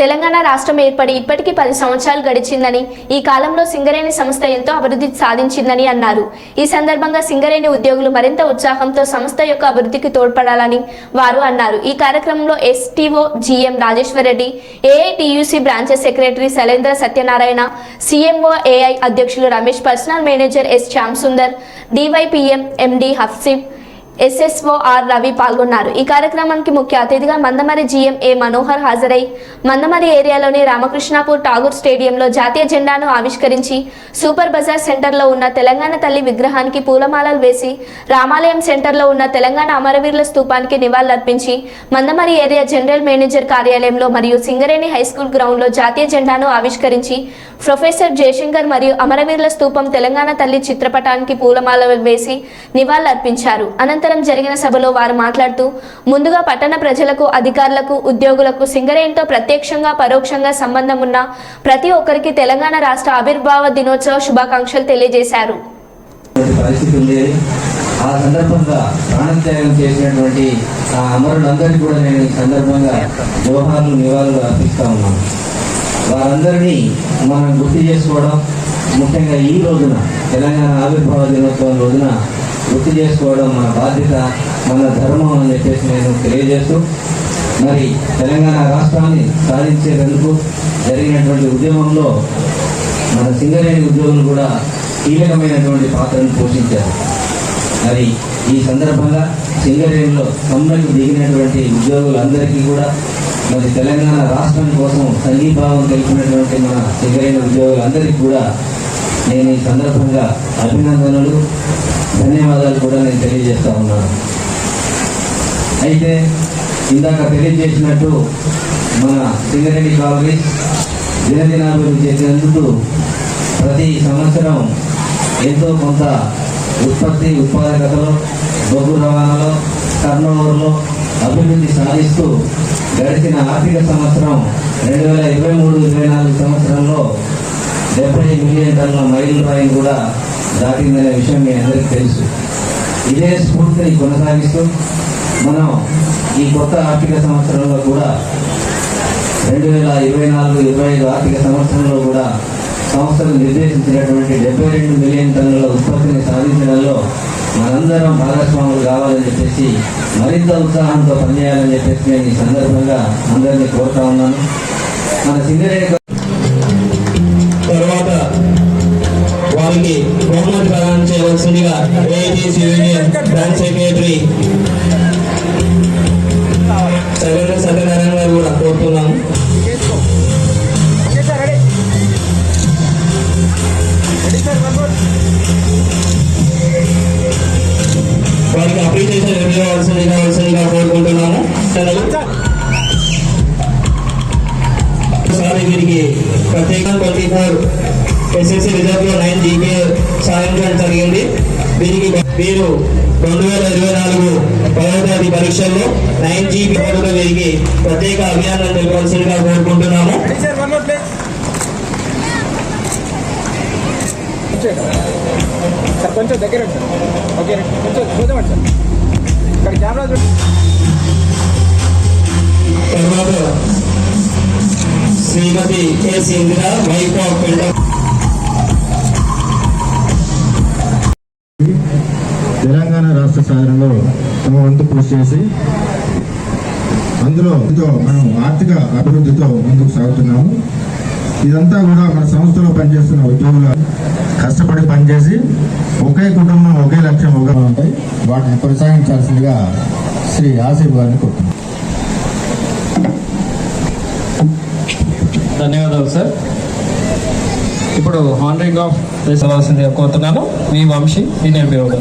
తెలంగాణ రాష్ట్రం ఏర్పడి ఇప్పటికీ పది సంవత్సరాలు గడిచిందని ఈ కాలంలో సింగరేణి సంస్థ ఎంతో అభివృద్ధి సాధించిందని అన్నారు. ఈ సందర్భంగా సింగరేణి ఉద్యోగులు మరింత ఉత్సాహంతో సంస్థ యొక్క అభివృద్ధికి తోడ్పడాలని వారు అన్నారు. ఈ కార్యక్రమంలో STO GM Rajeshwar Reddy AITUC branches secretary Shailendra Satyanarayana CMO AI అధ్యక్షులు Ramesh personnel manager S Shyam Sundar DYPM MD Hepsiba SSO R Ravi పాల్గొన్నారు. ఈ కార్యక్రమానికి ముఖ్య అతిథిగా మందమరి జీఎం ఏ మనోహర్ హాజరై మందమరి ఏరియాలోని రామకృష్ణాపూర్ ఠాగూర్ స్టేడియంలో జాతీయ జెండాను ఆవిష్కరించి సూపర్ బజార్ సెంటర్లో ఉన్న తెలంగాణ తల్లి విగ్రహానికి పూలమాలలు వేసి రామాలయం సెంటర్లో ఉన్న తెలంగాణ అమరవీరుల స్థూపానికి నివాళులర్పించి మందమరి ఏరియా జనరల్ మేనేజర్ కార్యాలయంలో మరియు సింగరేణి హై స్కూల్ గ్రౌండ్లో జాతీయ జెండాను ఆవిష్కరించి ప్రొఫెసర్ జయశంకర్ మరియు అమరవీరుల స్థూపం తెలంగాణ తల్లి చిత్రపటానికి పూలమాలలు వేసి నివాళులర్పించారు. అనంతరం అనంతరం జరిగిన సభలో వారు మాట్లాడుతూ ముందుగా పట్టణ ప్రజలకు అధికారులకు ఉద్యోగులకు సింగరేణితో ప్రత్యక్షంగా పరోక్షంగా సంబంధం ఉన్న ప్రతి ఒక్కరికి తెలంగాణ రాష్ట్ర ఆవిర్భావ దినోత్సవ శుభాకాంక్షలు తెలియజేశారు. ఆ సందర్భంగా ప్రాణత్యాగం చేసినటువంటి ఆ అమరులందరికీ కూడా నేను ఈ సందర్భంగా జోహార్లు నివాళులు అర్పిస్తా ఉన్నాను. వారందరినీ మనం గుర్తు చేసుకోవడం ముఖ్యంగా ఈ రోజున తెలంగాణ ఆవిర్భావ దినోత్సవం రోజున గుర్తు చేసుకోవడం మన బాధ్యత మన ధర్మం అని చెప్పేసి నేను తెలియజేస్తూ మరి తెలంగాణ రాష్ట్రాన్ని సాధించేందుకు జరిగినటువంటి ఉద్యమంలో మన సింగరేణి ఉద్యోగులు కూడా కీలకమైనటువంటి పాత్రను పోషించారు. మరి ఈ సందర్భంగా సింగరేణిలో సమ్మెకు దిగినటువంటి ఉద్యోగులందరికీ కూడా మరి తెలంగాణ రాష్ట్రం కోసం సంఘీభావం తెలిపినటువంటి మన సింగరేణి ఉద్యోగులందరికీ కూడా నేను ఈ సందర్భంగా అభినందనలు ధన్యవాదాలు కూడా నేను తెలియజేస్తా ఉన్నాను. అయితే ఇందాక తెలియజేసినట్టు మన సింగరేణి కాలనీస్ దినదినాభివృద్ధి చేసేందుకు ప్రతి సంవత్సరం ఎంతో కొంత ఉత్పత్తి ఉత్పాదకతలో బొగ్గు రవాణాలో టర్నోవర్లో అభివృద్ధి సాధిస్తూ గడిచిన ఆర్థిక సంవత్సరం రెండు వేల ఇరవై మూడు ఇరవై నాలుగు సంవత్సరంలో డెబ్బై మిలియన్ టన్నుల మైలు రాయిని కూడా దాటిందనే విషయం మీ అందరికీ తెలుసు. ఇదే స్ఫూర్తిని కొనసాగిస్తూ మనం ఈ కొత్త ఆర్థిక సంవత్సరంలో కూడా రెండు వేల ఇరవై నాలుగు ఇరవై ఐదు ఆర్థిక సంవత్సరంలో కూడా సంస్థలు నిర్దేశించినటువంటి డెబ్బై రెండు మిలియన్ టన్నుల ఉత్పత్తిని సాధించడంలో మనందరం భాగస్వాములు కావాలని చెప్పేసి మరింత ఉత్సాహంతో పనిచేయాలని చెప్పేసి నేను ఈ సందర్భంగా అందరినీ కోరుతా ఉన్నాను. మన సింగరేణి చేయవలసిందిగా union branch secretary secretary Satyanarayana గారు కూడా కోరుతున్నాం. వారికి అప్రిషియేషన్ ఇవ్వవలసిందిగా వలసిందిగా కోరుకుంటున్నాము. సార్ వీరికి ప్రత్యేక ట్వంటీ ఫోర్ ఎస్ఎస్సి రిజర్వ్లో నైన్ జీపీ సాధించడం జరిగింది. వీరికి వీరు రెండు వేల ఇరవై నాలుగు పదవ పరీక్షల్లో నైన్ జీబీ కూడా వీరికి ప్రత్యేక అభియానం తెలిపవలసిందిగా కోరుకుంటున్నాము. సార్ కొంచెం దగ్గర ఓకే రండి. కొంచెం చూద్దామండి సార్. ఇక్కడ కెమెరా చూడండి తర్వాత Shrimati K Sindhira wife of రాష్ట్ర సాధనలో తమ వంతు కృషి చేసి అందులో ఇదో మనం ఆర్థిక అభివృద్ధితో ముందుకు సాగుతున్నాము. ఇదంతా కూడా మన సంస్థలో పనిచేస్తున్న ఉద్యోగుల కష్టపడి పనిచేసి ఒకే కుటుంబం ఒకే లక్ష్యం ఒకే ఉంటాయి. వాటిని కొనసాగించాల్సిందిగా శ్రీ ఆసిఫ్ గారిని కోరుతున్నాం. ధన్యవాదాలు సార్. ఇప్పుడు హానరింగ్ ఆఫ్ కోరుతున్నాను మీ వంశీ ఇండియన్ బ్యూరో